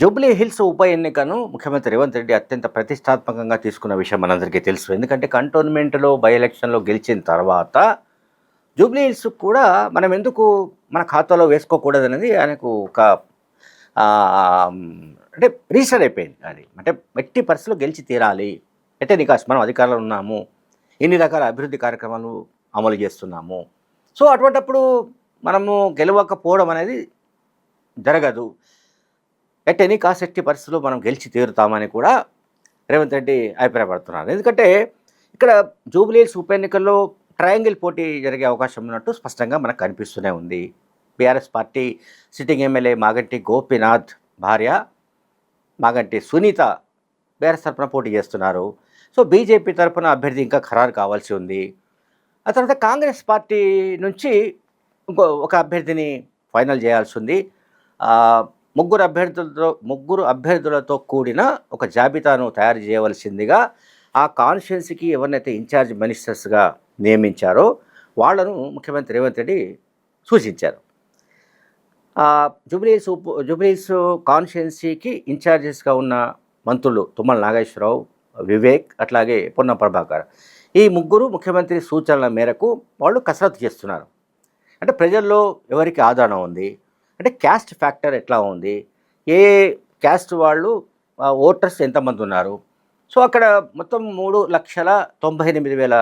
Jubilee hills ఉప ఎన్నికను ముఖ్యమంత్రి రేవంత్ రెడ్డి అత్యంత ప్రతిష్టాత్మకంగా తీసుకున్న విషయం మనందరికీ తెలుసు. ఎందుకంటే కంటోన్మెంట్లో బై ఎలక్షన్లో గెలిచిన తర్వాత జూబ్లీ హిల్స్ కూడా మనం ఎందుకు మన ఖాతాలో వేసుకోకూడదనేది ఆయనకు ఒక అంటే రీసెంట్ అయిపోయింది అది. అంటే ఎట్టి పరిస్థితుల్లో గెలిచి తీరాలి. అంటే నికాస్ మనం అధికారంలో ఉన్నాము. ఎన్ని రకాల అభివృద్ధి కార్యక్రమాలు అమలు చేస్తున్నాము. సో అటువంటప్పుడు మనము గెలవకపోవడం అనేది జరగదు. ఎట్ ఎనీ కాస్ట్ ఎట్టి పరిస్థితుల్లో మనం గెలిచి తీరుతామని కూడా రేవంత్ రెడ్డి అభిప్రాయపడుతున్నారు. ఎందుకంటే ఇక్కడ జూబ్లీహిల్స్ ఉప ఎన్నికల్లో ట్రయాంగిల్ పోటీ జరిగే అవకాశం ఉన్నట్టు స్పష్టంగా మనకు కనిపిస్తూనే ఉంది. BRS party sitting MLA Maganti Gopinath భార్య మాగంటి సునీత బీఆర్ఎస్ తరఫున పోటీ చేస్తున్నారు. సో బీజేపీ తరఫున అభ్యర్థి ఇంకా ఖరారు కావాల్సి ఉంది. ఆ తర్వాత కాంగ్రెస్ పార్టీ నుంచి ఇంకో ఒక అభ్యర్థిని ఫైనల్ చేయాల్సి ఉంది. ముగ్గురు అభ్యర్థులతో ముగ్గురు అభ్యర్థులతో కూడిన ఒక జాబితాను తయారు చేయవలసిందిగా ఆ కాన్స్టిట్యున్సీకి ఎవరినైతే ఇన్ఛార్జ్ మినిస్టర్స్గా నియమించారో వాళ్ళను ముఖ్యమంత్రి రేవంత్ రెడ్డి సూచించారు. జూబ్లీస్ జూబ్లీహిల్స్ ఉప జూబ్లీహిల్స్ కాన్స్టిట్యున్సీకి ఇన్ఛార్జెస్గా ఉన్న మంత్రులు తుమ్మల నాగేశ్వరరావు వివేక్ అట్లాగే పొన్నం ప్రభాకర్. ఈ ముగ్గురు ముఖ్యమంత్రి సూచనల మేరకు వాళ్ళు కసరత్తు చేస్తున్నారు. అంటే ప్రజల్లో ఎవరికి ఆదరణ ఉంది? అంటే క్యాస్ట్ ఫ్యాక్టర్ ఎట్లా ఉంది? ఏ క్యాస్ట్ వాళ్ళు ఓటర్స్ ఎంతమంది ఉన్నారు? సో అక్కడ మొత్తం మూడు లక్షల తొంభై ఎనిమిది వేల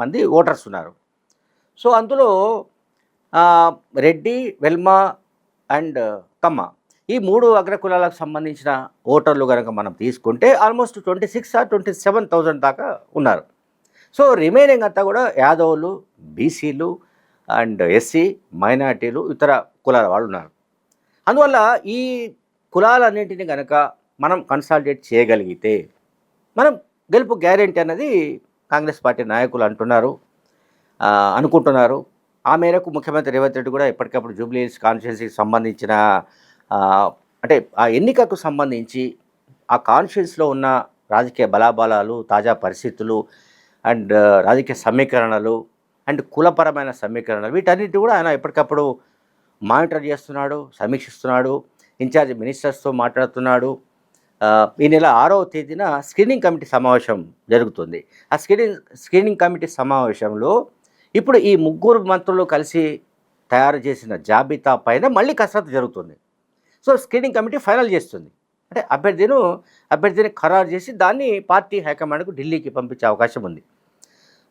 మంది ఓటర్స్ ఉన్నారు. సో అందులో రెడ్డి వెల్మ అండ్ కమ్మ ఈ మూడు అగ్రకులాలకు సంబంధించిన ఓటర్లు కనుక మనం తీసుకుంటే almost twenty six or twenty seven thousand దాకా ఉన్నారు. సో రిమైనింగ్ అంతా కూడా యాదవులు బీసీలు అండ్ ఎస్సీ మైనార్టీలు ఇతర కులాల వాళ్ళు ఉన్నారు. అందువల్ల ఈ కులాలన్నింటినీ కనుక మనం కన్సాలిడేట్ చేయగలిగితే మనం గెలుపు గ్యారెంటీ అన్నది కాంగ్రెస్ పార్టీ నాయకులు అంటున్నారు అనుకుంటున్నారు. ఆ మేరకు ముఖ్యమంత్రి రేవంత్ రెడ్డి కూడా ఎప్పటికప్పుడు జూబ్లీస్ కాన్స్టిట్యున్సీకి సంబంధించిన అంటే ఆ ఎన్నికకు సంబంధించి ఆ కాన్స్టిట్యున్సీలో ఉన్న రాజకీయ బలాబలాలు తాజా పరిస్థితులు అండ్ రాజకీయ సమీకరణలు అండ్ కులపరమైన సమీకరణలు వీటన్నిటి కూడా ఆయన ఎప్పటికప్పుడు మానిటర్ చేస్తున్నాడు సమీక్షిస్తున్నాడు ఇన్ఛార్జ్ మినిస్టర్స్తో మాట్లాడుతున్నాడు. ఈ నెల ఆరవ తేదీన స్క్రీనింగ్ కమిటీ సమావేశం జరుగుతుంది. ఆ స్క్రీనింగ్ స్క్రీనింగ్ కమిటీ సమావేశంలో ఇప్పుడు ఈ ముగ్గురు మంత్రులు కలిసి తయారు చేసిన జాబితా పైన మళ్ళీ కసరత్తు జరుగుతుంది. సో స్క్రీనింగ్ కమిటీ ఫైనల్ చేస్తుంది. అంటే అభ్యర్థిను అభ్యర్థిని ఖరారు చేసి దాన్ని పార్టీ హైకమాండ్కు ఢిల్లీకి పంపించే అవకాశం ఉంది.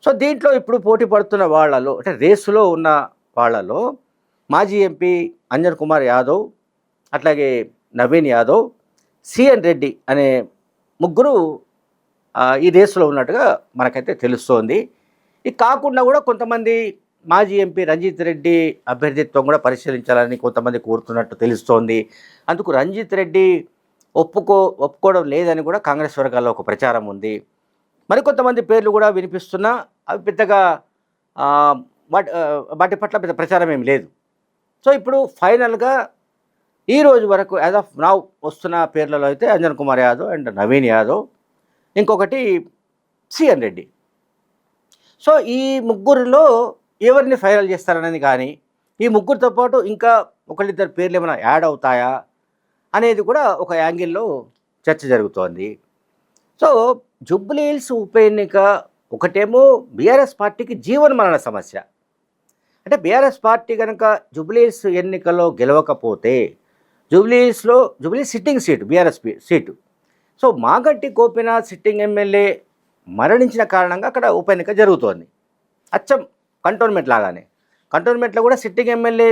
సో దీంట్లో ఇప్పుడు పోటీ పడుతున్న వాళ్ళలో అంటే రేసులో ఉన్న వాళ్ళలో మాజీ ఎంపీ అంజన్ కుమార్ యాదవ్ అట్లాగే నవీన్ యాదవ్ సిఎన్ రెడ్డి అనే ముగ్గురు ఈ రేసులో ఉన్నట్టుగా మనకైతే తెలుస్తోంది. ఇది కాకుండా కూడా కొంతమంది మాజీ ఎంపీ రంజిత్ రెడ్డి అభ్యర్థిత్వం కూడా పరిశీలించాలని కొంతమంది కోరుతున్నట్టు తెలుస్తోంది. అందుకు రంజిత్ రెడ్డి ఒప్పుకో ఒప్పుకోవడం లేదని కూడా కాంగ్రెస్ వర్గాల్లో ఒక ప్రచారం ఉంది. మరికొంతమంది పేర్లు కూడా వినిపిస్తున్నా అవి పెద్దగా వాటి వాటి పట్ల పెద్ద ప్రచారం ఏమి లేదు. సో ఇప్పుడు ఫైనల్గా ఈ రోజు వరకు యాజ్ ఆఫ్ నా వస్తున్న పేర్లలో అయితే అంజన్ కుమార్ యాదవ్ అండ్ నవీన్ యాదవ్. ఇంకొకటి సిఎన్ రెడ్డి. సో ఈ ముగ్గురిలో ఎవరిని ఫైనల్ చేస్తారనేది కానీ ఈ ముగ్గురితో పాటు ఇంకా ఒకళ్ళిద్దరు పేర్లు ఏమైనా యాడ్ అవుతాయా అనేది కూడా ఒక యాంగిల్లో చర్చ జరుగుతోంది. సో జుబ్లీహిల్స్ ఉప ఎన్నిక ఒకటేమో బీఆర్ఎస్ పార్టీకి జీవన మరణ సమస్య. అంటే బీఆర్ఎస్ పార్టీ కనుక జూబ్లీస్ ఎన్నికల్లో గెలవకపోతే జూబ్లీస్లో Jubilee sitting seat BRS seat. So Maganti Gopinath sitting MLA మరణించిన కారణంగా అక్కడ ఉప ఎన్నిక జరుగుతోంది. అచ్చం కంటోన్మెంట్ లాగానే. కంటోన్మెంట్లో కూడా సిట్టింగ్ ఎమ్మెల్యే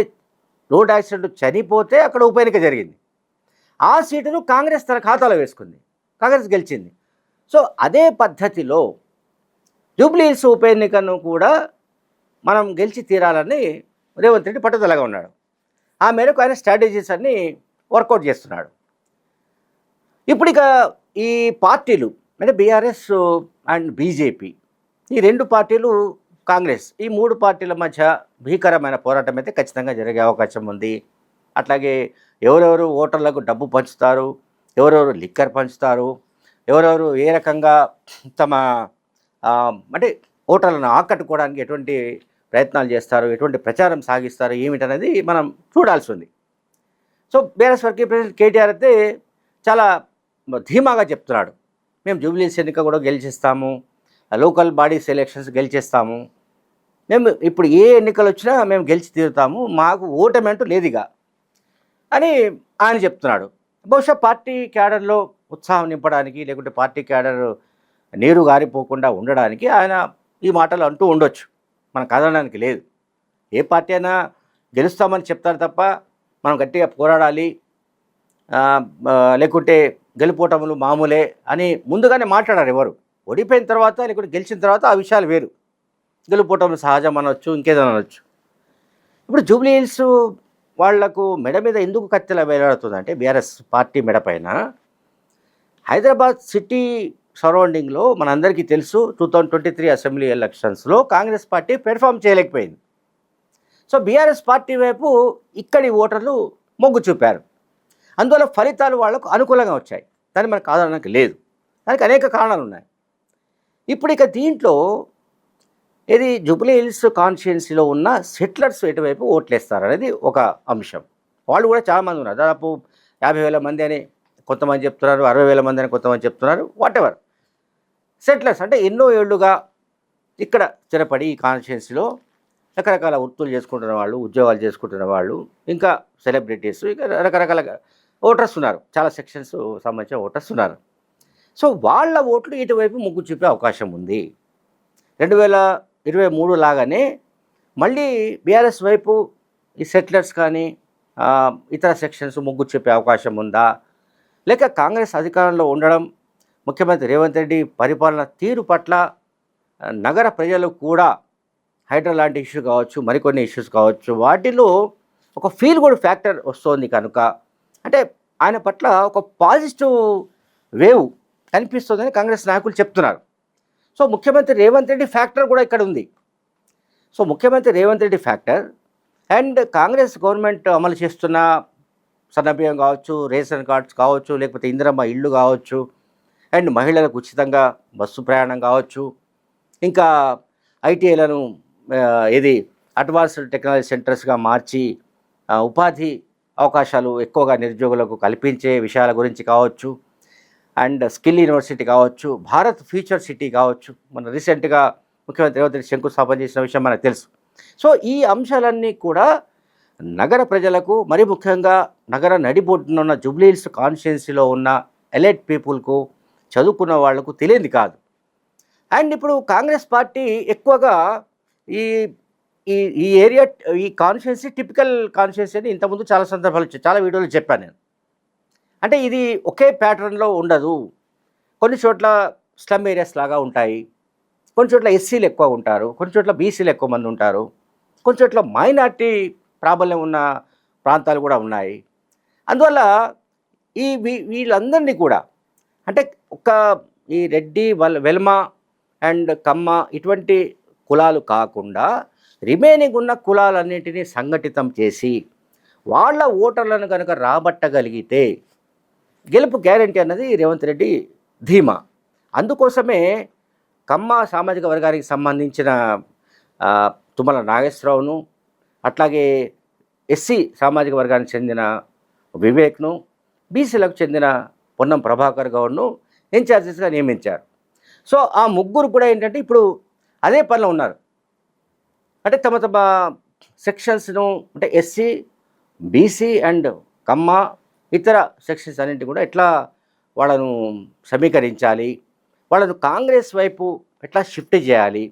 రోడ్ యాక్సిడెంట్ చనిపోతే అక్కడ ఉప ఎన్నిక జరిగింది. ఆ సీటును కాంగ్రెస్ తన ఖాతాలో వేసుకుంది. కాంగ్రెస్ గెలిచింది. సో అదే పద్ధతిలో జూబ్లీహిల్స్ ఉప ఎన్నికను కూడా మనం గెలిచి తీరాలని రేవంత్ రెడ్డి పట్టుదలగా ఉన్నాడు. ఆ మేరకు ఆయన స్ట్రాటజీస్ అన్ని వర్కౌట్ చేస్తున్నాడు. ఇప్పుడు ఇక ఈ పార్టీలు అంటే బీఆర్ఎస్ అండ్ బీజేపీ ఈ రెండు పార్టీలు కాంగ్రెస్ ఈ మూడు పార్టీల మధ్య భీకరమైన పోరాటం అయితే ఖచ్చితంగా జరిగే అవకాశం ఉంది. అట్లాగే ఎవరెవరు ఓటర్లకు డబ్బు పంచుతారు ఎవరెవరు లిక్కర్ పంచుతారు ఎవరెవరు ఏ రకంగా తమ అంటే ఓటర్లను ఆకట్టుకోవడానికి ఎటువంటి ప్రయత్నాలు చేస్తారు ఎటువంటి ప్రచారం సాగిస్తారు ఏమిటనేది మనం చూడాల్సి ఉంది so BRS working president KTR అయితే చాలా ధీమాగా చెప్తున్నాడు. మేము జూబ్లీస్ ఎన్నిక కూడా గెలిచిస్తాము లోకల్ బాడీస్ ఎలక్షన్స్ గెలిచేస్తాము మేము ఇప్పుడు ఏ ఎన్నికలు వచ్చినా మేము గెలిచి తీరుతాము మాకు ఓటమి అంటూ లేదుగా అని ఆయన చెప్తున్నాడు. బహుశా పార్టీ క్యాడర్లో ఉత్సాహం నింపడానికి లేకుంటే పార్టీ క్యాడర్ నీరు గారిపోకుండా ఉండడానికి ఆయన ఈ మాటలు అంటూ ఉండొచ్చు. మనం కదలడానికి లేదు. ఏ పార్టీ అయినా గెలుస్తామని చెప్తారు తప్ప మనం గట్టిగా పోరాడాలి. లేకుంటే గెలుపోటములు మామూలే అని ముందుగానే మాట్లాడారు ఎవరు? ఓడిపోయిన తర్వాత లేకుంటే గెలిచిన తర్వాత ఆ విషయాలు వేరు. గెలుపోటములు సహజం అనొచ్చు ఇంకేదైనా అనొచ్చు. ఇప్పుడు జూబ్లీ హిల్స్ వాళ్ళకు మెడ మీద ఎందుకు కత్తెల వేలాడుతుందంటే బీఆర్ఎస్ పార్టీ మెడ పైన హైదరాబాద్ సిటీ సరౌండింగ్లో మనందరికీ తెలుసు two thousand twenty three assembly ఎలక్షన్స్లో కాంగ్రెస్ పార్టీ పెర్ఫామ్ చేయలేకపోయింది. సో బీఆర్ఎస్ పార్టీ వైపు ఇక్కడి ఓటర్లు మొగ్గు చూపారు. అందువల్ల ఫలితాలు వాళ్ళకు అనుకూలంగా వచ్చాయి. దాన్ని మనకు కాదనడానికి లేదు. దానికి అనేక కారణాలు ఉన్నాయి. ఇప్పుడు ఇక దీంట్లో ఇది జూబ్లీ హిల్స్ కాన్స్టిట్యున్సీలో ఉన్న సెటిలర్స్ ఎటువైపు ఓట్లేస్తారు అనేది ఒక అంశం. వాళ్ళు కూడా చాలామంది ఉన్నారు. దాదాపు యాభై వేల మంది అని కొంతమంది చెప్తున్నారు అరవై వేల మంది అని కొంతమంది చెప్తున్నారు వాటెవర్ ఎవర్ సెటిలర్స్ అంటే ఎన్నో ఏళ్ళుగా ఇక్కడ స్థిరపడి ఈ కాన్స్టిట్యున్సీలో రకరకాల వృత్తులు చేసుకుంటున్న వాళ్ళు ఉద్యోగాలు చేసుకుంటున్న వాళ్ళు ఇంకా సెలబ్రిటీస్ ఇంకా రకరకాల ఓటర్స్ ఉన్నారు. చాలా సెక్షన్స్ సంబంధించిన ఓటర్స్ ఉన్నారు. సో వాళ్ళ ఓట్లు ఇటువైపు మొగ్గు చూపే అవకాశం ఉంది. రెండు వేల ఇరవై మూడు లాగానే మళ్ళీ బీఆర్ఎస్ వైపు ఈ సెటిలర్స్ కానీ ఇతర సెక్షన్స్ మొగ్గు చెప్పే అవకాశం ఉందా? లేక కాంగ్రెస్ అధికారంలో ఉండడం ముఖ్యమంత్రి రేవంత్ రెడ్డి పరిపాలన తీరు పట్ల నగర ప్రజలు కూడా హైడ్రా లాంటి ఇష్యూ కావచ్చు మరికొన్ని ఇష్యూస్ కావచ్చు వాటిలో ఒక ఫీల్ గుడ్ ఫ్యాక్టర్ వస్తుంది కనుక. అంటే ఆయన పట్ల ఒక పాజిటివ్ వేవ్ కనిపిస్తుందని కాంగ్రెస్ నాయకులు చెప్తున్నారు. సో ముఖ్యమంత్రి రేవంత్ రెడ్డి ఫ్యాక్టర్ కూడా ఇక్కడ ఉంది. సో ముఖ్యమంత్రి Revanth Reddy factor and Congress government అమలు చేస్తున్న సన్నబియ్యం కావచ్చు రేషన్ కార్డ్స్ కావచ్చు లేకపోతే ఇందిరమ్మ ఇళ్ళు కావచ్చు అండ్ మహిళలకు ఉచితంగా బస్సు ప్రయాణం కావచ్చు. ఇంకా ఐటీఐలను ఇది అడ్వాన్స్డ్ టెక్నాలజీ సెంటర్స్గా మార్చి ఉపాధి అవకాశాలు ఎక్కువగా నిరుద్యోగులకు కల్పించే విషయాల గురించి కావచ్చు. అండ్ స్కిల్ యూనివర్సిటీ కావచ్చు భారత్ ఫ్యూచర్ సిటీ కావచ్చు. మన రీసెంట్గా ముఖ్యమంత్రి రేవంత్ రెడ్డి శంకుస్థాపన చేసిన విషయం మనకు తెలుసు. సో ఈ అంశాలన్నీ కూడా నగర ప్రజలకు మరి ముఖ్యంగా నగర నడిబొడ్డున ఉన్న జూబ్లీహిల్స్ కాన్స్టిట్యున్సీలో ఉన్న ఎలైట్ పీపుల్కు చదువుకున్న వాళ్ళకు తెలియంది కాదు. అండ్ ఇప్పుడు కాంగ్రెస్ పార్టీ ఎక్కువగా ఈ ఈ ఈ ఏరియా ఈ కాన్స్టిట్యున్సీ టిపికల్ కాన్స్టిట్యున్సీ అని ఇంతకుముందు చాలా సందర్భాలు చాలా వీడియోలు చెప్పాను నేను. అంటే ఇది ఒకే ప్యాటర్న్లో ఉండదు. కొన్ని చోట్ల స్లమ్ ఏరియాస్ లాగా ఉంటాయి. కొన్ని చోట్ల ఎస్సీలు ఎక్కువ ఉంటారు. కొన్ని చోట్ల బీసీలు ఎక్కువ మంది ఉంటారు. కొన్ని చోట్ల మైనార్టీ ప్రాబల్యం ఉన్న ప్రాంతాలు కూడా ఉన్నాయి. అందువల్ల ఈ వీ- వీళ్ళందరినీ కూడా అంటే ఒక ఈ రెడ్డి వల్ వెల్మ అండ్ కమ్మ ఇటువంటి కులాలు కాకుండా రిమైనింగ్ ఉన్న కులాలన్నింటినీ సంఘటితం చేసి వాళ్ళ ఓటర్లను కనుక రాబట్టగలిగితే గెలుపు గ్యారంటీ అన్నది రేవంత్ రెడ్డి ధీమా. అందుకోసమే కమ్మ సామాజిక వర్గానికి సంబంధించిన తుమ్మల నాగేశ్వరరావును అట్లాగే ఎస్సీ సామాజిక వర్గానికి చెందిన వివేక్ను బీసీలకు చెందిన పొన్నం ప్రభాకర్ గౌడ్ను ఇన్ఛార్జెస్గా నియమించారు. సో ఆ ముగ్గురు కూడా ఏంటంటే ఇప్పుడు అదే పనిలో ఉన్నారు. అంటే తమ తమ సెక్షన్స్ను అంటే ఎస్సీ బీసీ అండ్ కమ్మ ఇతర సెక్షన్స్ అన్నింటి కూడా ఎట్లా వాళ్ళను సమీకరించాలి వాళ్ళను కాంగ్రెస్ వైపు ఎట్లా షిఫ్ట్ చేయాలి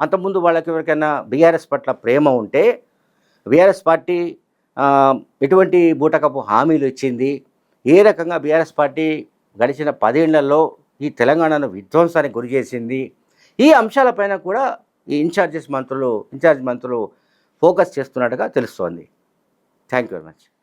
అంతకుముందు వాళ్ళకి ఎవరికైనా బీఆర్ఎస్ పట్ల ప్రేమ ఉంటే బీఆర్ఎస్ పార్టీ ఎటువంటి బూటకపు హామీలు ఇచ్చింది ఏ రకంగా బీఆర్ఎస్ పార్టీ గడిచిన పదేళ్ళలో ఈ తెలంగాణను విధ్వంసానికి గురి చేసింది? ఈ అంశాలపైన కూడా ఈ ఇన్ఛార్జెస్ మంత్రులు ఇన్ఛార్జ్ మంత్రులు ఫోకస్ చేస్తున్నట్టుగా తెలుస్తోంది. Thank you very much.